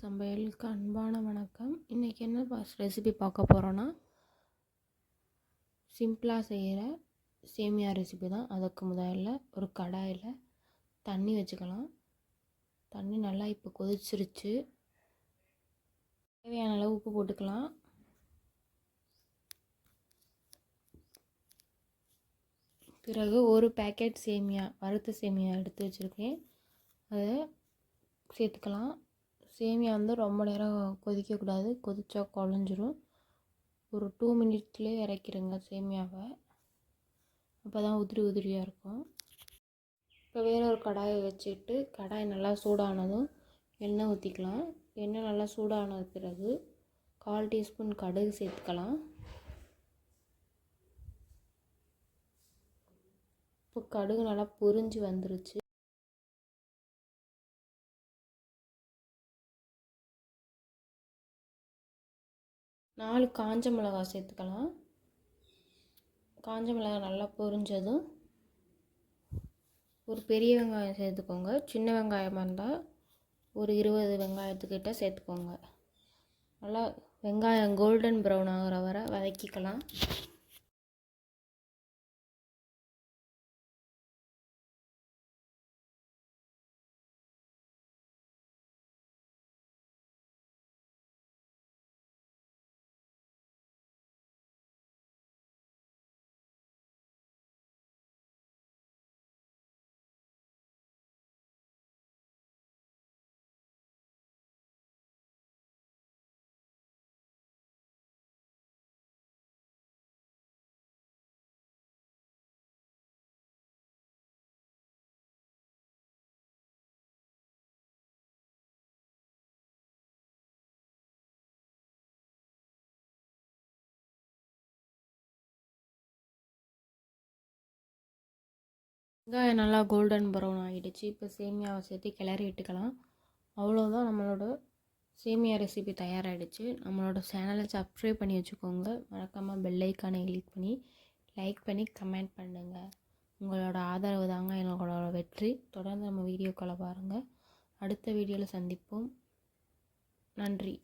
சமையலுக்கு அன்பான வணக்கம். இன்றைக்கி என்ன ரெசிபி பார்க்க போகிறோன்னா சிம்பிளாக செய்கிற சேமியா ரெசிபி தான். அதுக்கு முதல்ல ஒரு கடாயில் தண்ணி வச்சுக்கலாம். தண்ணி நல்லா இப்போ கொதிச்சிருச்சு. தேவையான அளவு உப்பு போட்டுக்கலாம். பிறகு ஒரு பேக்கெட் சேமியா வறுத்த சேமியா எடுத்து வச்சுருக்கேன். அதை சேர்த்துக்கலாம். சேமியா வந்து ரொம்ப நேரம் கொதிக்கக்கூடாது. கொதித்தா குழஞ்சிரும். ஒரு டூ மினிட்ஸ்லேயே இறக்கிடுங்க சேமியாவை. அப்போ தான் உதிரி உதிரியாக இருக்கும். இப்போ வேற ஒரு கடாயை வச்சுட்டு கடாய் நல்லா சூடானதும் எண்ணெய் ஊற்றிக்கலாம் எண்ணெய் நல்லா சூடான பிறகு கால் டீஸ்பூன் கடுகு சேர்த்துக்கலாம். இப்போ கடுகு நல்லா பொரிஞ்சு வந்துருச்சு. நாலு காஞ்ச மிளகா சேர்த்துக்கலாம். காஞ்ச மிளகா நல்லா பொரிஞ்சதும் ஒரு பெரிய வெங்காயம் சேர்த்துக்கோங்க. சின்ன வெங்காயமாக இருந்தால் ஒரு இருபது வெங்காயத்துக்கிட்ட சேர்த்துக்கோங்க. நல்லா வெங்காயம் கோல்டன் ப்ரௌன் ஆகிற வரை வதக்கிக்கலாம். வெங்காயம் நல்லா கோல்டன் ப்ரௌன் ஆகிடுச்சு இப்போ சேமியாவை சேர்த்து கிளறி விட்டுக்கலாம் அவ்வளோதான் நம்மளோட சேமியா ரெசிபி தயாராகிடுச்சு நம்மளோட சேனலை சப்ஸ்கிரைப் பண்ணி வச்சுக்கோங்க. மறக்காமல் பெல்லைக்கானை கிளிக் பண்ணி லைக் பண்ணி கமெண்ட் பண்ணுங்கள் உங்களோட ஆதரவு தாங்க எங்களோட வெற்றி. தொடர்ந்து நம்ம வீடியோக்களை பாருங்கள் அடுத்த வீடியோவில் சந்திப்போம். நன்றி.